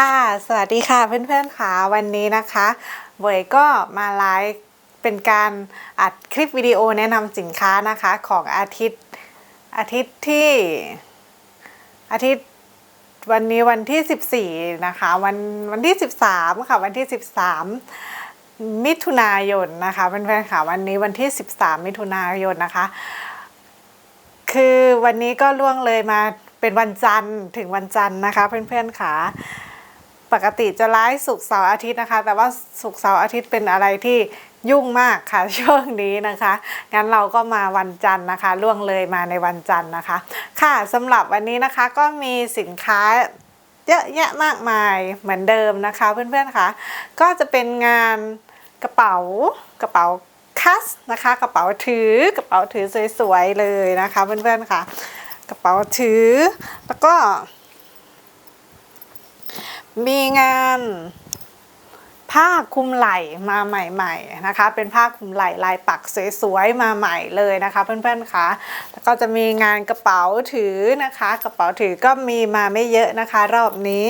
ค่ะ สวัสดีค่ะเพื่อนๆค่ะวันนี้นะคะเวยก็มาไลฟ์เป็นการอัดคลิปวิดีโอแนะนำสินค้านะคะของอาทิตย์อาทิตย์ที่อาทิตย์วันนี้วันที่ 14 นะคะวันวันที่ 13 ค่ะวันที่ 13 มิถุนายนนะคะเพื่อนๆค่ะวันนี้วันที่ 13 มิถุนายนนะคะ คือวันนี้ก็ล่วงเลยมาเป็นวันจันทร์ถึงวันจันทร์นะคะเพื่อนๆค่ะ ปกติจะไลฟ์ศุกเสาร์อาทิตย์นะคะ แต่ว่าศุกเสาร์อาทิตย์เป็นอะไรที่ยุ่งมากค่ะช่วงนี้นะคะ งั้นเราก็มาวันจันทร์นะคะ ล่วงเลยมาในวันจันทร์นะคะ ค่ะสำหรับวันนี้นะคะก็มีสินค้าเยอะแยะมากมายเหมือนเดิมนะคะ เพื่อนๆค่ะก็จะเป็นงานกระเป๋ากระเป๋าคัสนะคะกระเป๋าถือกระเป๋าถือสวยๆเลยนะคะ เพื่อนๆค่ะ กระเป๋าถือแล้วก็ มีงานผ้าคลุมไหล่มาใหม่ๆนะคะ เป็นผ้าคลุมไหล่ลายปักสวยๆมาใหม่เลยนะคะเพื่อนๆคะแล้วก็จะมีงานกระเป๋าถือนะคะ กระเป๋าถือก็มีมาไม่เยอะนะคะ รอบนี้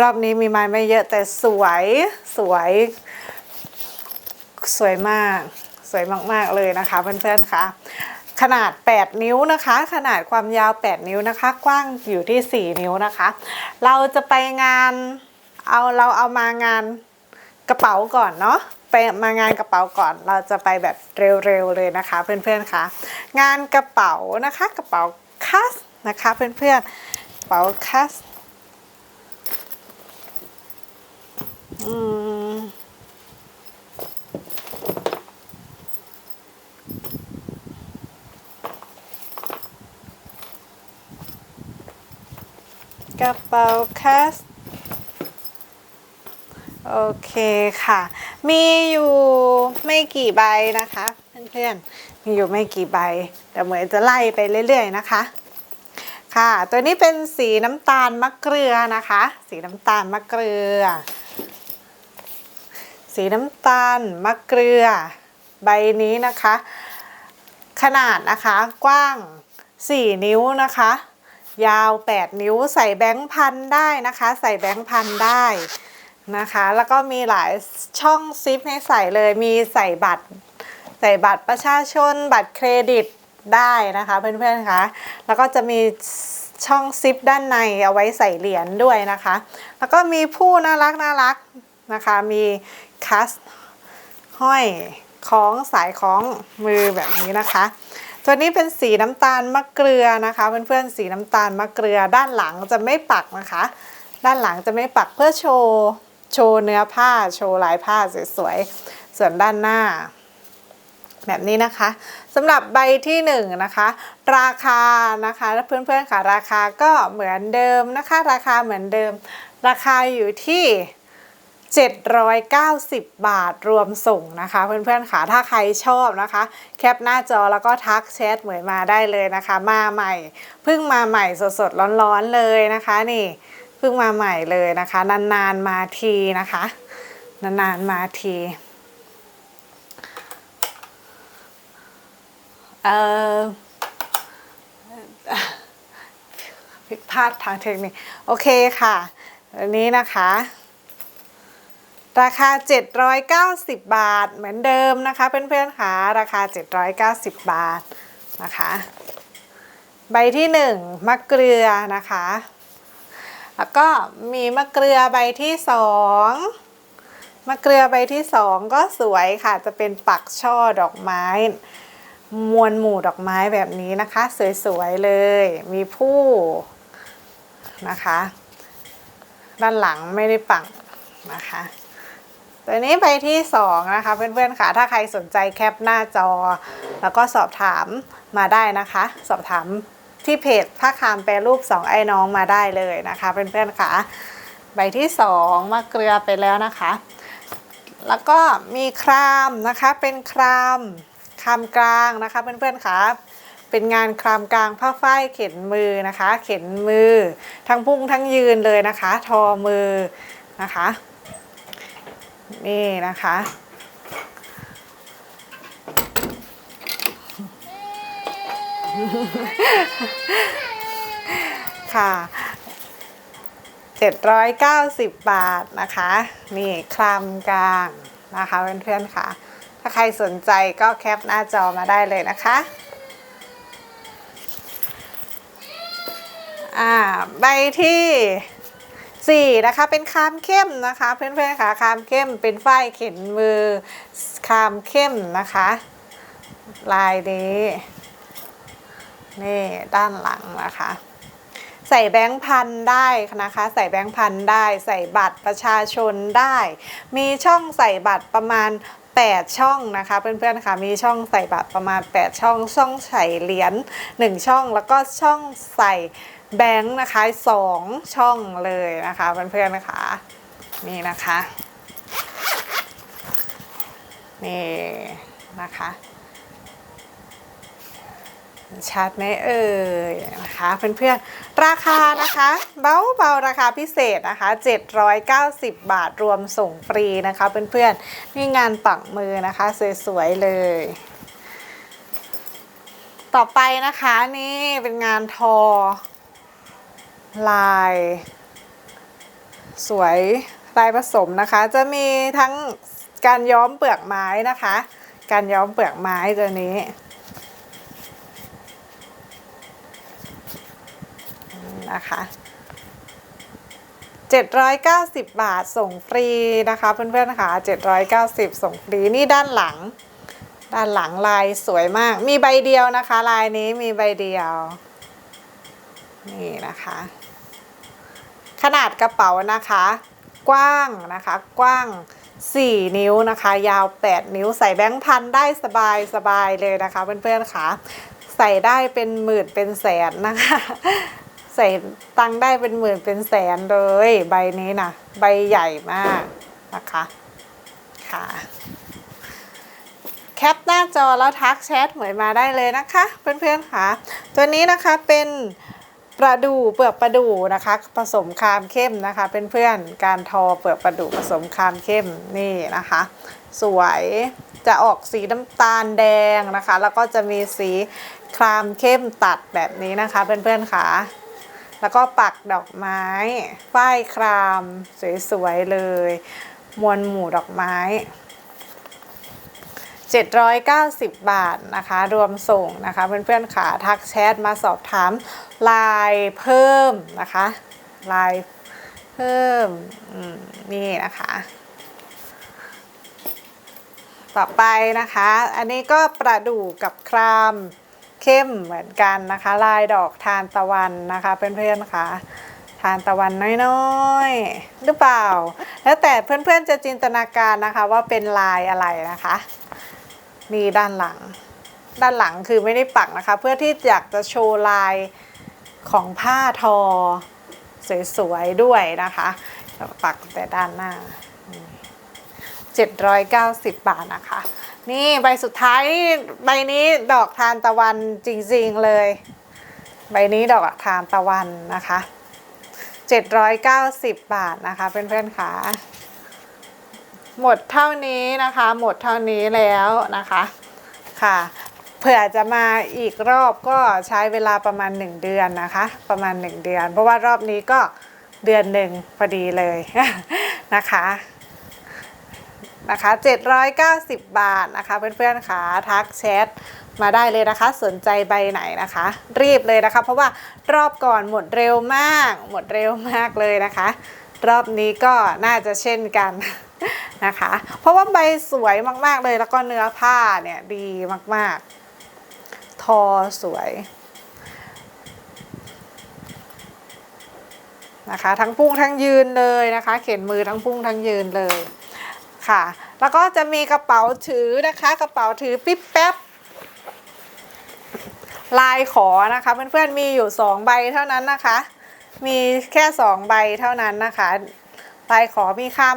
รอบนี้มีมาไม่เยอะแต่สวยสวยสวยมาก สวยมากๆเลยนะคะเพื่อนๆคะขนาด 8 นิ้วนะคะ ขนาดความยาว 8 นิ้วนะคะ กว้างอยู่ที่ 4 นิ้วนะคะ เราจะไปงาน เอาเราเอามางานกระเป๋าก่อนเนาะไปมางานกระเป๋าก่อน เราจะไปแบบเร็วๆเลยนะคะ เพื่อนๆคะงานกระเป๋านะคะ กระเป๋าคัสนะคะเพื่อนๆกระเป๋าคัสอืมกระเป๋าคัส โอเคค่ะ มีอยู่ไม่กี่ใบนะคะเพื่อนๆ มีอยู่ไม่กี่ใบเดี๋ยวเหมยจะไล่ไปเรื่อยๆนะคะ ค่ะ ตัวนี้เป็นสีน้ำตาลมะเกลือนะคะ สีน้ำตาลมะเกลือ สีน้ำตาลมะเกลือ ใบนี้นะคะ ขนาดนะคะกว้าง 4 นิ้วนะคะ ยาว 8 นิ้วใส่แบงค์พันได้นะคะ ใส่แบงค์พันได้ นะคะ แล้วก็มีหลายช่องซิปให้ใส่เลย มีใส่บัตร ใส่บัตรประชาชน บัตรเครดิตได้นะคะเพื่อนๆคะแล้วก็จะมีช่องซิปด้านในเอาไว้ใส่เหรียญด้วยนะคะ แล้วก็มีผู้น่ารักน่ารักนะคะ มีคัสห้อยคล้องสายคล้องมือแบบนี้นะคะ ตัวนี้เป็นสีน้ำตาลมะเกลือนะคะ เพื่อนๆสีน้ำตาลมะเกลือด้านหลังจะไม่ปักนะคะ ด้านหลังจะไม่ปักเพื่อโชว์ โชว์เนื้อผ้าโชว์ลายผ้าสวยๆ ส่วนด้านหน้า แบบนี้นะคะสำหรับใบที่1นงนะคะ ราคานะคะเพื่อนๆค่ะราคาก็เหมือนเดิมนะคะ ราคาเหมือนเดิม ราคาอยู่ที่790 บาทรวมส่งนะคะ เพื่อนๆค่ะถ้าใครชอบนะคะ แคปหน้าจอแล้วก็ทักแชทเหมยมาได้เลยนะคะ มาใหม่เพิ่งมาใหม่สดๆร้อนๆเลยนะคะนี่ เพิ่งมาใหม่เลยนะคะ นานๆมาทีนะคะ นานๆมาทีเออผิดพลาดทางเทคนิค โอเคค่ะ อันนี้นะคะ ราคา 790 บาท เหมือนเดิมนะคะ เพื่อนๆค่ะ ราคา 790 บาทนะคะ ใบที่ 1มะเกลือนะคะ แล้วก็มีมะเกลือใบที่2มะเกลือใบที่2ก็สวยค่ะ จะเป็นปักช่อดอกไม้ มวลหมู่ดอกไม้แบบนี้นะคะ สวยๆเลย มีผู้นะคะ ด้านหลังไม่ได้ปักนะคะตัวนี้ไปที่2นะคะเพื่อนๆค่ะถ้าใครสนใจแคปหน้าจอ แล้วก็สอบถามมาได้นะคะ สอบถาม ที่เพจผ้าคามแปรรูป 2 ไอ้น้องมาได้เลยนะคะเพื่อนๆค่ะใบที่ 2 มาเกลือไปแล้วนะคะ แล้วก็มีครามนะคะเป็นครามครามกลางนะคะเพื่อนๆค่ะเป็นงานครามกลางผ้าฝ้ายเข็นมือนะคะ เข็นมือทั้งพุ่งทั้งยืนเลยนะคะ ทอมือนะคะ นี่นะคะ ค่ะ790 บาทนะคะ นี่คลำกลางนะคะเพื่อนๆค่ะ ถ้าใครสนใจก็แคปหน้าจอมาได้เลยนะคะอ่าใบที่4นะคะเป็นคามเข้มนะคะเพื่อนๆค่ะคามเข้มเป็นฝ้ายเข็นมือคามเข้มนะคะ ลายนี้ นี่ด้านหลังนะคะ ใส่แบงค์พันได้นะคะ ใส่แบงค์พันได้ใส่บัตรประชาชนได้ มีช่องใส่บัตรประมาณ 8 ช่องนะคะ เพื่อนๆค่ะมีช่องใส่บัตรประมาณ 8 ช่อง ช่องใส่เหรียญ1ช่อง แล้วก็ช่องใส่แบงค์นะคะ2ช่องเลยนะคะเพื่อนๆนะคะนี่นะคะนี่นะคะ ชัดไหมเอ่ยนะคะเพื่อนๆราคานะคะเบาเบาๆราคาพิเศษนะคะ 790 บาทรวมส่งฟรีนะคะเพื่อนๆนี่งานปักมือนะคะ สวยๆเลย ต่อไปนะคะนี่เป็นงานทอ ลาย สวยลายผสมนะคะ จะมีทั้งการย้อมเปลือกไม้นะคะ การย้อมเปลือกไม้ตัวนี้ นะคะ 790 บาทส่งฟรีนะคะเพื่อนๆนะคะ790 ส่งฟรีนี่ด้านหลัง ด้านหลังลายสวยมาก มีใบเดียวนะคะ ลายนี้มีใบเดียว นี่นะคะ ขนาดกระเป๋านะคะ กว้างนะคะ กว้าง4 นิ้วนะคะ ยาว 8 นิ้วใส่แบงค์พันได้สบายสบายเลยนะคะเพื่อนๆค่ะ ใส่ได้เป็นหมื่นเป็นแสนนะคะ ใส่ตังได้เป็นหมื่นเป็นแสนเลย ใบนี้นะใบใหญ่มากนะคะค่ะแคปหน้าจอแล้วทักแชทเหมยมาได้เลยนะคะ เพื่อนๆค่ะ ตัวนี้นะคะเป็นปลาดูเปลือกปลาดูนะคะผสมคามเข้มนะคะเพื่อนๆการทอเปลือกปลาดูผสมคามเข้มนี่นะคะ สวยจะออกสีน้ำตาลแดงนะคะ แล้วก็จะมีสีครามเข้มตัดแบบนี้นะคะเพื่อนๆค่ะ แล้วก็ปักดอกไม้ฝ้ายครามสวยๆเลย มวลหมู่ดอกไม้ 790 บาทนะคะ รวมส่งนะคะ เพื่อนๆค่ะทักแชทมาสอบถามลายเพิ่มนะคะลายเพิ่มมนี่นะคะต่อไปนะคะ อันนี้ก็ประดู่กับคราม เข้มเหมือนกันนะคะ ลายดอกทานตะวันนะคะเพื่อนๆค่ะทานตะวันน้อยๆ หรือเปล่า แล้วแต่เพื่อนๆจะจินตนาการนะคะว่าเป็นลายอะไรนะคะมีด้านหลัง ด้านหลังคือไม่ได้ปักนะคะ เพื่อที่อยากจะโชว์ลายของผ้าทอ สวยๆ ด้วยนะคะ ปักแต่ด้านหน้า 790 บาทนะคะ นี่ใบสุดท้ายนี่ใบนี้ดอกทานตะวันจริงๆเลย ใบนี้ดอกทานตะวันนะคะ 790 บาทนะคะเพื่อนๆค่ะหมดเท่านี้นะคะ หมดเท่านี้แล้วนะคะค่ะ เผื่อจะมาอีกรอบก็ใช้เวลาประมาณ 1 เดือนนะคะ ประมาณ 1 เดือน เพราะว่ารอบนี้ก็เดือนหนึ่งพอดีเลยนะคะ นะคะ 790 บาทนะคะ เพื่อนๆค่ะทักแชทมาได้เลยนะคะ สนใจใบไหนนะคะ รีบเลยนะคะ เพราะว่ารอบก่อนหมดเร็วมาก หมดเร็วมากเลยนะคะ รอบนี้ก็น่าจะเช่นกันนะคะ เพราะว่าใบสวยมากๆเลยแล้วก็เนื้อผ้าเนี่ยดีมากๆ ทอสวยนะคะ ทั้งพุ่งทั้งยืนเลยนะคะ เข็นมือทั้งพุ่งทั้งยืนเลย ค่ะ แล้วก็จะมีกระเป๋าถือนะคะ กระเป๋าถือปิ๊บแป๊บลายขอนะคะเพื่อนๆมีอยู่สองใบเท่านั้นนะคะ มีแค่สองใบเท่านั้นนะคะ ลายขอมีคาม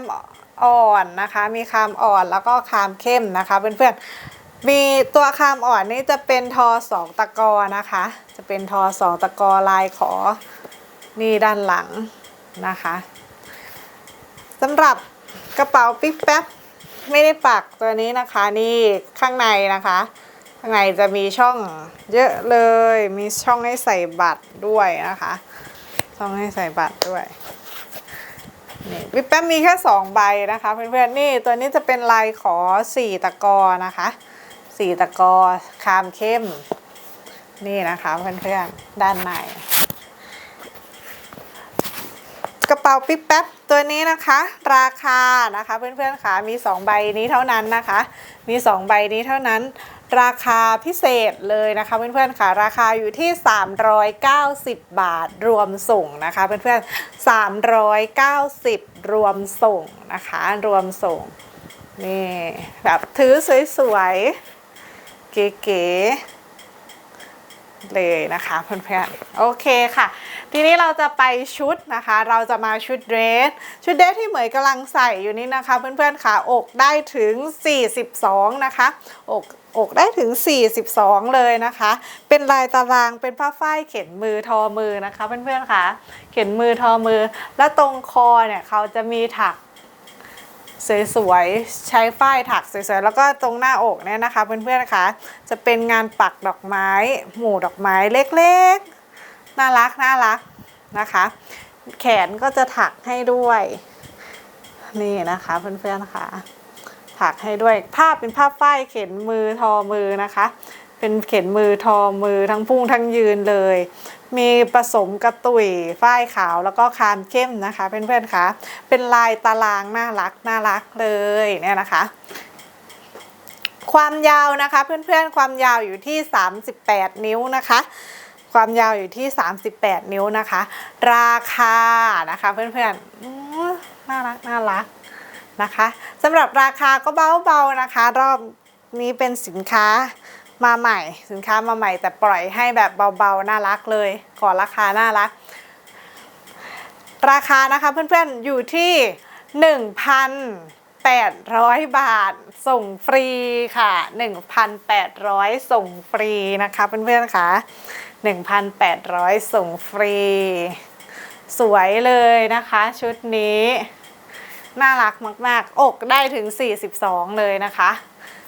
อ่อนนะคะ มีคามอ่อนแล้วก็คามเข้มนะคะเพื่อนๆมีตัวคามอ่อนนี่จะเป็นทอสองตะกอนะคะ จะเป็นทอสองตะกอลายขอนี่ด้านหลังนะคะสำหรับ กระเป๋าปิ๊บแป๊บไม่ได้ปักตัวนี้นะคะนี่ข้างในนะคะ ข้างในจะมีช่องเยอะเลย มีช่องให้ใส่บัตรด้วยนะคะ ช่องให้ใส่บัตรด้วยนี่วิปแป๊บมีแค่สองใบนะคะเพื่อนๆนี่ตัวนี้จะเป็นลายขอสี่ตะกอนะคะสี่ตะกอคามเข้มนี่นะคะเพื่อนๆด้านใน กระเป๋าปิ๊บแป๊บตัวนี้นะคะ ราคานะคะเพื่อนๆค่ะมีสองใบนี้เท่านั้นนะคะ มีสองใบนี้เท่านั้น ราคาพิเศษเลยนะคะเพื่อนๆค่ะราคาอยู่ที่ 390 บาทรวมส่งนะคะเพื่อนๆ390 รวมส่งนะคะ รวมส่งนี่แบบถือสวยๆเก๋ๆ เลยนะคะเพื่อนๆโอเคค่ะ ทีนี้เราจะไปชุดนะคะ เราจะมาชุดเดรส ชุดเดรสที่เหมยกำลังใส่อยู่นี่นะคะ เพื่อนๆค่ะอกได้ถึง 42 นะคะอกอกได้ถึง 42 เลยนะคะ เป็นลายตารางเป็นผ้าฝ้ายเข็นมือทอมือนะคะ เพื่อนๆค่ะ เข็นมือทอมือ แล้วตรงคอเนี่ยเขาจะมีถัก สวยๆ ใช้ฝ้ายถักสวยๆ แล้วก็ตรงหน้าอกเนี่ยนะคะ เพื่อนๆ นะคะ จะเป็นงานปักดอกไม้ หมู่ดอกไม้เล็กๆ น่ารักน่ารักนะคะ แขนก็จะถักให้ด้วย นี่นะคะเพื่อนๆ ค่ะ ถักให้ด้วยผ้าเป็นผ้าฝ้ายเข็นมือทอมือนะคะ เป็นเข็นมือทอมือทั้งพุ่งทั้งยืนเลย มีผสมกระตุยฝ้ายขาวแล้วก็คามเข้มนะคะ เพื่อนๆคะเป็นลายตารางน่ารักน่ารักเลยเนี่ยนะคะ ความยาวนะคะเพื่อนๆความยาวอยู่ที่ 38 นิ้วนะคะความยาวอยู่ที่ 38 นิ้วนะคะ ราคานะคะเพื่อนๆน่ารักน่ารักนะคะสำหรับราคาก็เบาๆนะคะ รอบนี้เป็นสินค้า มาใหม่ สินค้ามาใหม่แต่ปล่อยให้แบบเบาๆ น่ารักเลยขอราคาน่ารัก ราคานะคะเพื่อนๆอยู่ที่ 1,800 บาทส่งฟรีค่ะ 1,800 ส่งฟรีนะคะเพื่อนๆค่ะ 1,800 ส่งฟรี สวยเลยนะคะชุดนี้ น่ารักมากๆ อกได้ถึง 42 เลยนะคะ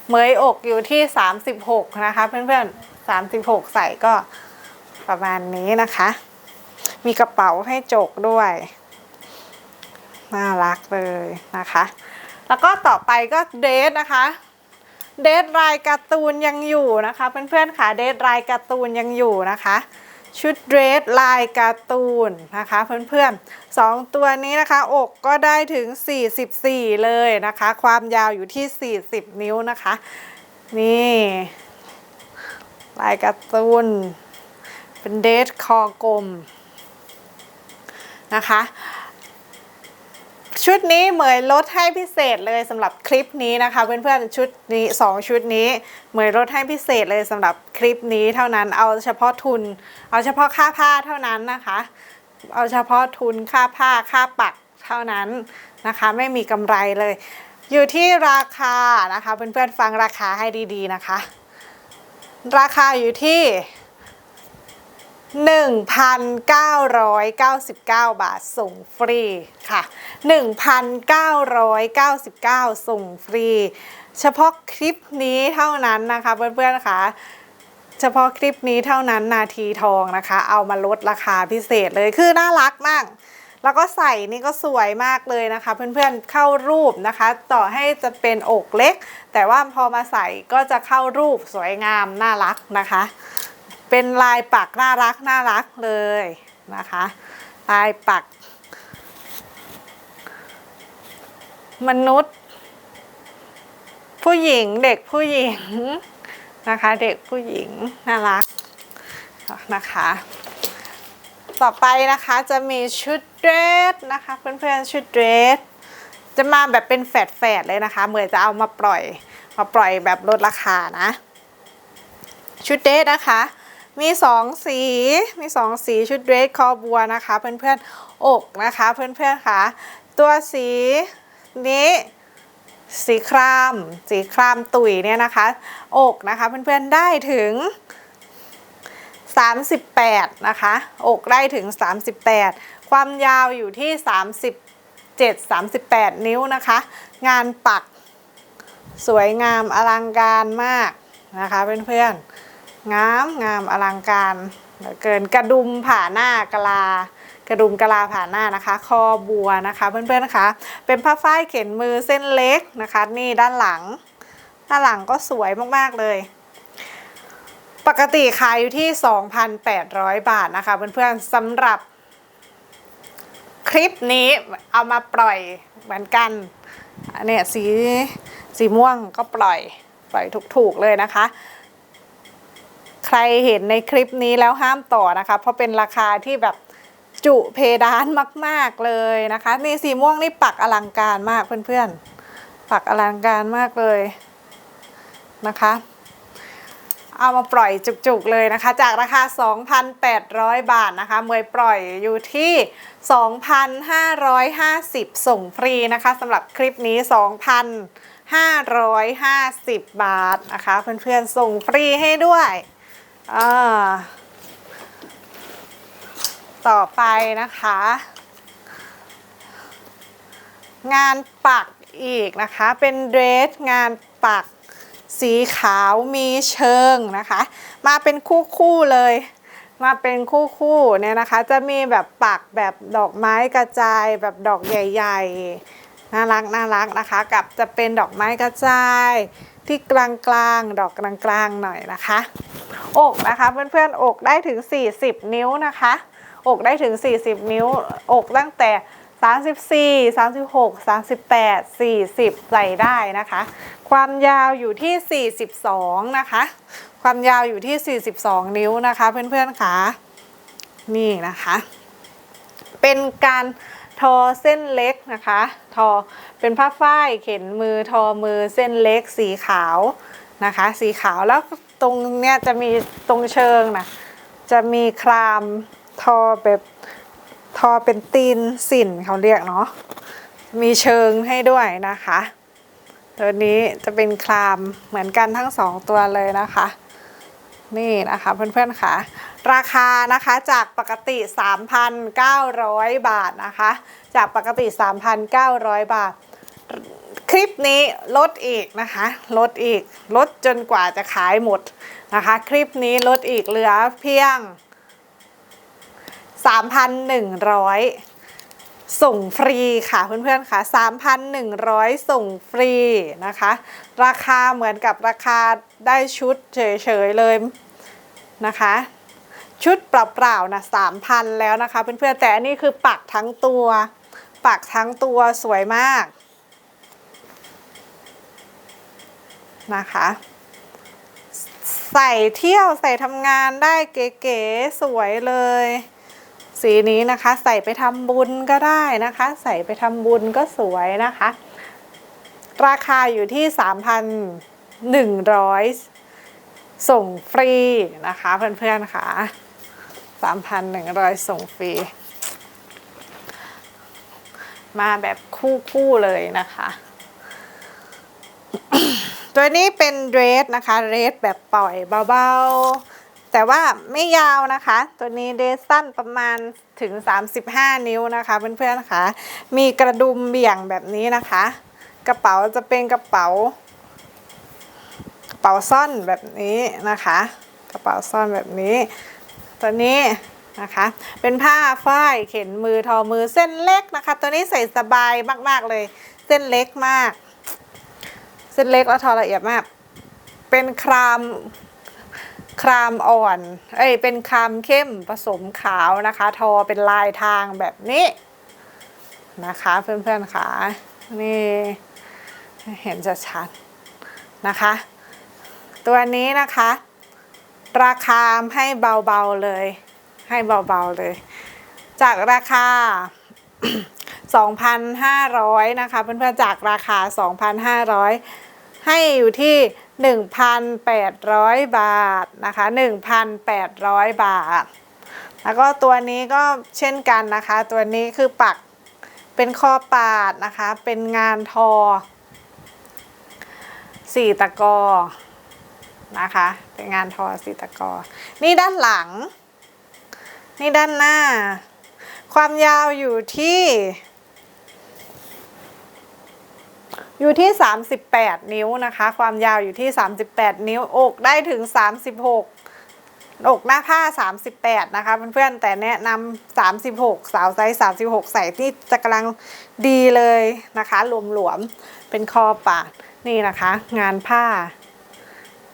เมยอกอยู่ที่ 36 นะคะ เพื่อนๆ 36 ใส่ก็ประมาณนี้นะคะ มีกระเป๋าให้จกด้วย น่ารักเลยนะคะ แล้วก็ต่อไปก็เดทนะคะเดทลายการ์ตูนยังอยู่นะคะ เพื่อนๆค่ะเดทลายการ์ตูนยังอยู่นะคะ ชุดเดรสลายการ์ตูนนะคะเพื่อนๆสองตัวนี้นะคะ อกก็ได้ถึง 44 เลยนะคะ ความยาวอยู่ที่ 40 นิ้วนะคะ นี่ ลายการ์ตูนเป็นเดรสคอกลมนะคะ ชุดนี้เหมยลดให้พิเศษเลยสำหรับคลิปนี้นะคะเพื่อนๆชุดนี้สองชุดนี้เหมยลดให้พิเศษเลยสำหรับคลิปนี้เท่านั้นเอาเฉพาะทุน เอาเฉพาะค่าผ้าเท่านั้นนะคะ เอาเฉพาะทุนค่าผ้าค่าปักเท่านั้นนะคะ ไม่มีกำไรเลย อยู่ที่ราคานะคะเพื่อนๆฟังราคาให้ดีๆนะคะ ราคาอยู่ที่ 1,999 บาทส่งฟรีค่ะ 1,999 ส่งฟรี เฉพาะคลิปนี้เท่านั้นนะคะเพื่อนๆค่ะเฉพาะคลิปนี้เท่านั้นนาทีทองนะคะ เอามาลดราคาพิเศษเลยคือน่ารักมาก แล้วก็ใส่นี่ก็สวยมากเลยนะคะ เพื่อนๆเข้ารูปนะคะ ต่อให้จะเป็นอกเล็ก แต่ว่าพอมาใส่ก็จะเข้ารูปสวยงามน่ารักนะคะ เป็นลายปักน่ารักน่ารักเลยนะคะ ลายปัก มนุษย์ ผู้หญิงเด็กผู้หญิงนะคะ เด็กผู้หญิงน่ารักนะคะ ต่อไปนะคะจะมีชุดเดรสนะคะเพื่อนๆชุดเดรสจะมาแบบเป็นแฟดๆเลยนะคะเหมือนจะเอามาปล่อยมาปล่อยแบบลดราคานะ ชุดเดรสนะคะ มีสองสี มีสองสีชุดเดรสคอบัวนะคะเพื่อนๆอกนะคะเพื่อนๆค่ะ ตัวสีนี้สีครามสีครามตุ๋ยเนี่ยนะคะอกนะคะเพื่อนๆได้ถึง 38 นะคะอกได้ถึง 38 ความยาวอยู่ที่ 37 38 นิ้วนะคะ งานปักสวยงามอลังการมากนะคะเพื่อนๆ งามงามอลังการเหลือเกินกระดุมผ่าหน้ากะลากระดุมกะลาผ่าหน้านะคะ คอบัวนะคะเพื่อนๆนะคะ เป็นผ้าฝ้ายเข็นมือเส้นเล็กนะคะ นี่ด้านหลัง ด้านหลังก็สวยมากๆเลย ปกติขายอยู่ที่ 2,800 บาทนะคะเพื่อนๆสำหรับ คลิปนี้เอามาปล่อยเหมือนกันอันเนี้ยสีสีม่วงก็ปล่อยปล่อยถูกๆเลยนะคะ รเห็นในคลิปนี้แล้วห้ามต่อนะคะ เพราะเป็นราคาที่แบบจุเพดานมาก ๆเลยนะคะ นี่สีม่วงนี่ปักอลังการมากเพื่อนๆ ปักอลังการมากเลยนะคะ เอามาปล่อยจุกๆเลยนะคะ จากราคา 2,800 บาทนะคะเมยปล่อยอยู่ที่ 2,550 ส่งฟรีนะคะสำหรับคลิปนี้2,550 บาทนะคะ เพื่อนๆ ส่งฟรีให้ด้วย อ่าต่อไปนะคะ งานปักอีกนะคะ เป็นเดรสงานปักสีขาวมีเชิงนะคะ มาเป็นคู่คู่ๆเลย มาเป็นคู่คู่ๆเนี่ยนะคะ จะมีแบบปักแบบดอกไม้กระจายแบบดอกใหญ่ ๆ น่ารักน่ารักนะคะ กับจะเป็นดอกไม้กระจายที่กลางกลางๆดอกกลางกลางๆหน่อยนะคะ อกนะคะเพื่อนๆอกได้ถึง 40 นิ้วนะคะ อกได้ถึง 40 นิ้ว อกตั้งแต่ 34 36 38 40 ใส่ได้นะคะ ความยาวอยู่ที่ 42 นะคะ ความยาวอยู่ที่ 42 นิ้วนะคะเพื่อนๆค่ะนี่นะคะ เป็นการทอเส้นเล็กนะคะ ทอเป็นผ้าฝ้ายเข็นมือทอมือเส้นเล็กสีขาวนะคะ สีขาวแล้ว ตรงเนี้ยจะมีตรงเชิงนะจะมีครามทอแบบทอเป็นตีนสินเขาเรียกเนาะมีเชิงให้ด้วยนะคะ ตัวนี้จะเป็นครามเหมือนกันทั้งสองตัวเลยนะคะ นี่นะคะเพื่อนๆค่ะ ราคานะคะจากปกติ 3,900 บาทนะคะ จากปกติ 3,900 บาท คลิปนี้ลดอีกนะคะ ลดอีก ลดจนกว่าจะขายหมดนะคะ คลิปนี้ลดอีกเหลือเพียง 3,100 ส่งฟรีค่ะเพื่อนๆค่ะ 3,100 ส่งฟรีนะคะ ราคาเหมือนกับราคาได้ชุดเฉยๆเลยนะคะชุดเปล่าๆนะ3,000แล้วนะคะเพื่อนๆแต่อันนี้คือปักทั้งตัว ปักทั้งตัวสวยมาก นะคะ ใส่เที่ยวใส่ทำงานได้เก๋ๆสวยเลย สีนี้นะคะ ใส่ไปทำบุญก็ได้นะคะ ใส่ไปทำบุญก็สวยนะคะ ราคาอยู่ที่ 3,100 ส่งฟรีนะคะเพื่อนๆค่ะ 3,100 ส่งฟรีมาแบบคู่ๆเลยนะคะ ตัวนี้เป็นเรสนะคะเรสแบบปล่อยเบาๆ แต่ว่าไม่ยาวนะคะ ตัวนี้เดสสั้นประมาณถึง 35 นิ้วนะคะเพื่อนๆค่ะมีกระดุมเบี่ยงแบบนี้นะคะ กระเป๋าจะเป็นกระเป๋ากระเป๋าซ่อนแบบนี้นะคะ กระเป๋าซ่อนแบบนี้ ตัวนี้นะคะ เป็นผ้าฝ้ายเข็นมือทอมือเส้นเล็กนะคะ ตัวนี้ใส่สบายมากๆเลย เส้นเล็กมาก เส้นเล็กแล้วทอละเอียดมาก เป็นครามครามอ่อน เอ้ย เป็นครามเข้มผสมขาวนะคะ ทอเป็นลายทางแบบนี้นะคะเพื่อนๆค่ะนี่เห็นจะชัดๆนะคะ ตัวนี้นะคะ ราคาให้เบาๆเลย ให้เบาๆเลย จากราคา 2,500 นะคะ เพื่อนๆจากราคา 2,500 ให้อยู่ที่ 1,800 บาทนะคะ 1,800 บาท แล้วก็ตัวนี้ก็เช่นกันนะคะ ตัวนี้คือปักเป็นข้อปาดนะคะ เป็นงานทอสี่ตะกอนะคะ เป็นงานทอสี่ตะกอ นี่ด้านหลัง นี่ด้านหน้า ความยาวอยู่ที่ อยู่ที่ 38 นิ้วนะคะ ความยาวอยู่ที่ 38 นิ้วอกได้ถึง 36 อกหน้าผ้า 38 นะคะเพื่อนๆแต่แนะนำ36 สาวไซส์36 ใส่ที่จะกำลังดีเลยนะคะหลวมๆเป็นคอปาดนี่นะคะ งานผ้า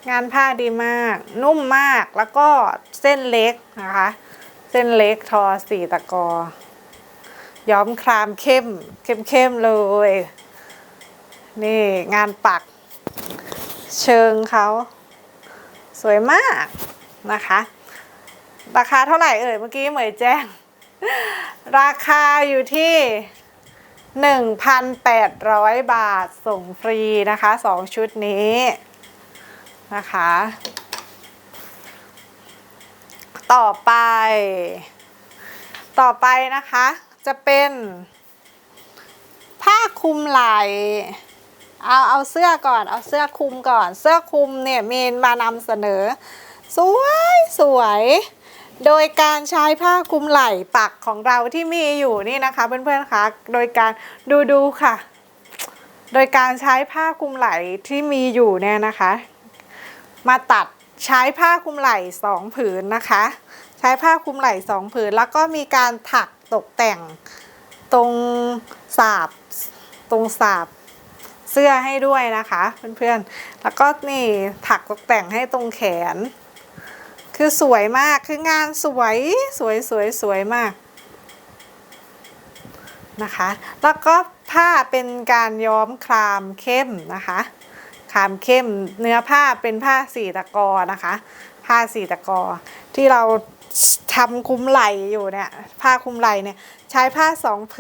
งานผ้าดีมาก นุ่มมากแล้วก็เส้นเล็กนะคะ เส้นเล็กทอสีตะกอ ย้อมครามเข้มเข้มๆเลย นี่งานปักเชิงเขาสวยมากนะคะ ราคาเท่าไหร่เอ่ยเมื่อกี้เหมยแจ้ง ราคาอยู่ที่ 1,800 บาทส่งฟรีนะคะสองชุดนี้นะคะ ต่อไป ต่อไปนะคะจะเป็นผ้าคลุมไหล่ เอาเอาเสื้อก่อน เอาเสื้อคลุมก่อน เสื้อคลุมเนี่ยเมนมานำเสนอ สวยสวย โดยการใช้ผ้าคลุมไหล่ปักของเราที่มีอยู่นี่นะคะเพื่อนๆคะโดยการดูดูค่ะ โดยการใช้ผ้าคลุมไหล่ที่มีอยู่เนี่ยนะคะ มาตัดใช้ผ้าคลุมไหล่สองผืนนะคะ ใช้ผ้าคลุมไหล่สองผืน แล้วก็มีการถักตกแต่งตรงสาบตรงสาบ เสื้อให้ด้วยนะคะเพื่อนๆ แล้วก็นี่ถักตกแต่งให้ตรงแขน คือสวยมากคืองานสวยสวยสวยสวยมากนะคะ แล้วก็ผ้าเป็นการย้อมครามเข้มนะคะครามเข้มเนื้อผ้าเป็นผ้าสีตะกอนะคะ ผ้าสีตะกอที่เราทำคลุมไหล่อยู่เนี่ยผ้าคลุมไหลเนี่ยใช้ผ้าสองผืน